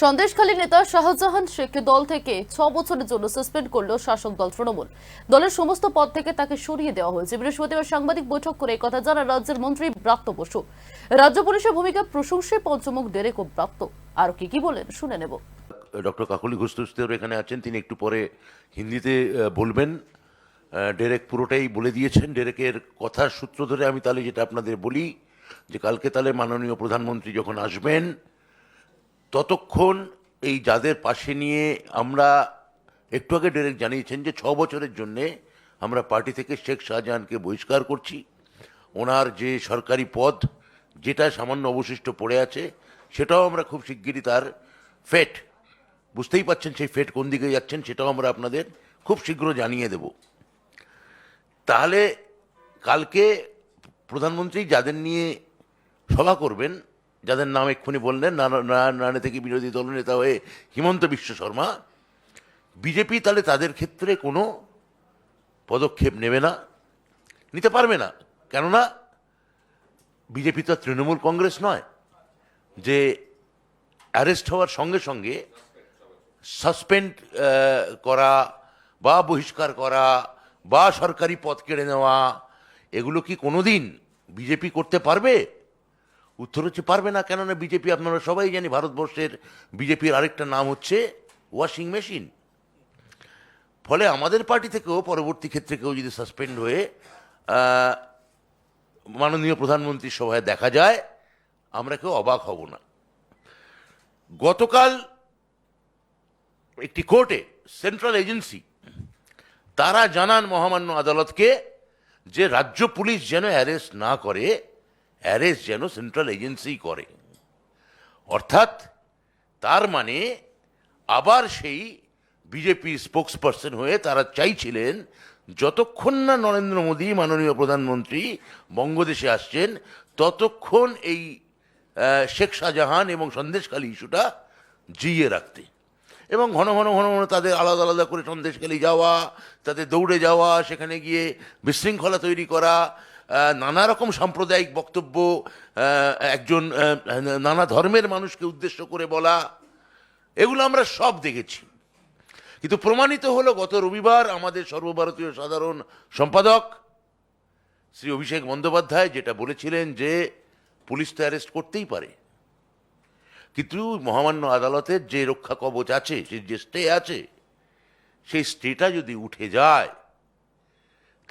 সন্দেশখালী নেতা শাহজাহান শেখকে দল থেকে ছ বছরের জন্য সাসপেন্ড করল শাসক দল তৃণমূল। দলের সমস্ত পদ থেকে তাকে সরিয়ে দেওয়া হয়েছে। বৃহস্পতিবার সাংবাদিক বৈঠক করে কথা জানান রাজ্যের মন্ত্রী ব্রাত্য বসু। রাজ্য পুলিশের ভূমিকা প্রশংসায় পঞ্চমুখ ডেরেক ও ব্রাত্য। আর কি কি বলেন, শুনে নেব। ডক্টর কাকলি ঘোষদেও এখানে আছেন। তিনি একটু পরে হিন্দিতে বলবেন। ডেরেক পুরোটাই বলে দিয়েছেন। ডেরেকের কথার সূত্র ধরে আমি তাহলে যেটা আপনাদের বলি, যে কালকে তাহলে মাননীয় প্রধানমন্ত্রী যখন আসবেন ততক্ষণ এই যাদের পাশে নিয়ে আমরা একটু আগে ডেরেক জানিয়েছেন যে ছ বছরের জন্যে আমরা পার্টি থেকে শেখ শাহজাহানকে বহিষ্কার করছি। ওনার যে সরকারি পদ, যেটা সামান্য অবশিষ্ট পড়ে আছে, সেটাও আমরা খুব শিগগিরই তার ফেট। বুঝতেই পাচ্ছেন সেই ফেট কোন দিকে যাচ্ছেন সেটাও আমরা আপনাদের খুব শীঘ্র জানিয়ে দেব। তাহলে কালকে প্রধানমন্ত্রী যাদের নিয়ে সভা করবেন যাদের নাম এক্ষুনি বললেন, নানা থেকে বিরোধী দলনেতা হয়ে হিমন্ত বিশ্ব শর্মা, বিজেপি তাহলে তাদের ক্ষেত্রে কোনো পদক্ষেপ নেবে না, নিতে পারবে না। কেননা, বিজেপি তো তৃণমূল কংগ্রেস নয়, যে অ্যারেস্ট হওয়ার সঙ্গে সঙ্গে সাসপেন্ড করা বা বহিষ্কার করা বা সরকারি পদ কেড়ে নেওয়া, এগুলো কি কোনোদিন বিজেপি করতে পারবে? উত্তর হচ্ছে পারবে না, কেননা বিজেপি আপনারা সবাই জানি ভারতবর্ষের বিজেপির আরেকটা নাম হচ্ছে ওয়াশিং মেশিন। ফলে আমাদের পার্টি থেকেও পরবর্তী ক্ষেত্রে কেউ যদি সাসপেন্ড হয়ে মাননীয় প্রধানমন্ত্রীর সভায় দেখা যায়, আমরা কেউ অবাক হব না। গতকাল একটি কোর্টে সেন্ট্রাল এজেন্সি, তারা জানান মহামান্য আদালতকে যে রাজ্য পুলিশ যেন অ্যারেস্ট না করে অ্যারেস্ট যেন সেন্ট্রাল এজেন্সি করে। অর্থাৎ তার মানে আবার সেই বিজেপি স্পোক্স পার্সন হয়ে তারা চাইছিলেন যতক্ষণ না নরেন্দ্র মোদী মাননীয় প্রধানমন্ত্রী বঙ্গদেশে আসছেন, ততক্ষণ এই শেখ শাহজাহান এবং সন্দেশখালী ইস্যুটা জিয়ে রাখতে। এবং ঘন ঘন ঘন ঘন তাদের আলাদা আলাদা করে সন্দেশখালী যাওয়া, তাদের দৌড়ে যাওয়া, সেখানে গিয়ে বিশৃঙ্খলা তৈরি করা নানা রকম সাম্প্রদায়িক বক্তব্য একজন নানা ধর্মের মানুষকে উদ্দেশ্য করে বলা, এগুলো আমরা সব দেখেছি। কিন্তু প্রমাণিত হলো, গত রবিবার আমাদের সর্বভারতীয় সাধারণ সম্পাদক শ্রী অভিষেক বন্দ্যোপাধ্যায় যেটা বলেছিলেন যে পুলিশ তো অ্যারেস্ট করতেই পারে। কিন্তু মহামান্য আদালতের যে রক্ষা কবচ আছে যে স্টে আছে, সেই স্টেটা যদি উঠে যায়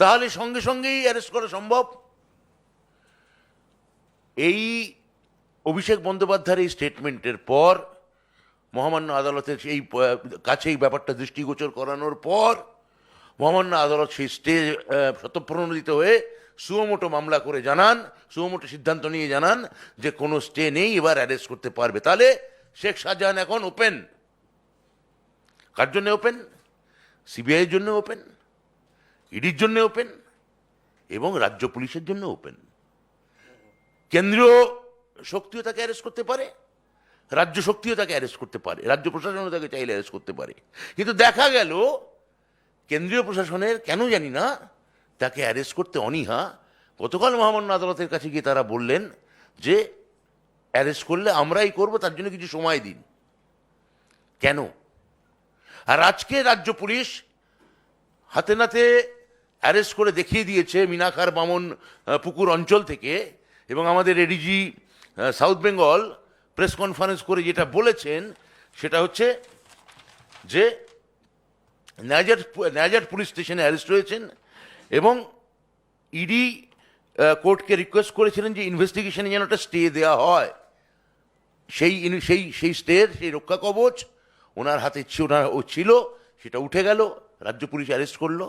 তাহলে সঙ্গে সঙ্গেই অ্যারেস্ট করা সম্ভব? এই অভিষেক বন্দ্যোপাধ্যায়ের এই স্টেটমেন্টের পর, মহামান্য আদালতের এই ব্যাপারটা দৃষ্টিগোচর করানোর পর, মহামান্য আদালত সেই স্টে শতপ্রণোদিত হয়ে সুমোটো মামলা করে জানান সুমোটো সিদ্ধান্ত নিয়ে জানান যে কোনো স্টে নেই, এবার অ্যারেস্ট করতে পারবে। তাহলে শেখ শাহজাহান এখন ওপেন কার জন্য ওপেন সিবিআইয়ের জন্য ওপেন ইডির জন্য ওপেন এবং রাজ্য পুলিশের জন্য ওপেন। কেন্দ্রীয় শক্তিও তাকে অ্যারেস্ট করতে পারে, রাজ্য শক্তিও তাকে অ্যারেস্ট করতে পারে, রাজ্য প্রশাসনও তাকে চাইলে অ্যারেস্ট করতে পারে। কিন্তু দেখা গেল, কেন্দ্রীয় প্রশাসনের, কেন জানি না, তাকে অ্যারেস্ট করতে অনীহা। গতকাল মহামান্য আদালতের কাছে গিয়ে তারা বললেন যে, অ্যারেস্ট করলে আমরাই করব, তার জন্য কিছু সময় দিন। কেন? আর আজকে রাজ্য পুলিশ হাতে নাতে অ্যারেস্ট করে দেখিয়ে দিয়েছে মিনাখার বামন পুকুর অঞ্চল থেকে। এবং আমাদের ADG south Bengal press conference করে যেটা বলেছেন, সেটা হচ্ছে যে ন্যাজার ন্যাজার পুলিশ স্টেশনে অ্যারেস্ট হয়েছেন এবং ইডি কোর্টকে রিকোয়েস্ট করেছিলেন যে ইনভেস্টিগেশনে যেন একটা স্টে দেওয়া হয়। সেই সেই সেই স্টের সেই রক্ষা কবচ, ওনার হাতে ওনার ও ছিল, সেটা উঠে গেল, রাজ্য পুলিশ অ্যারেস্ট করল।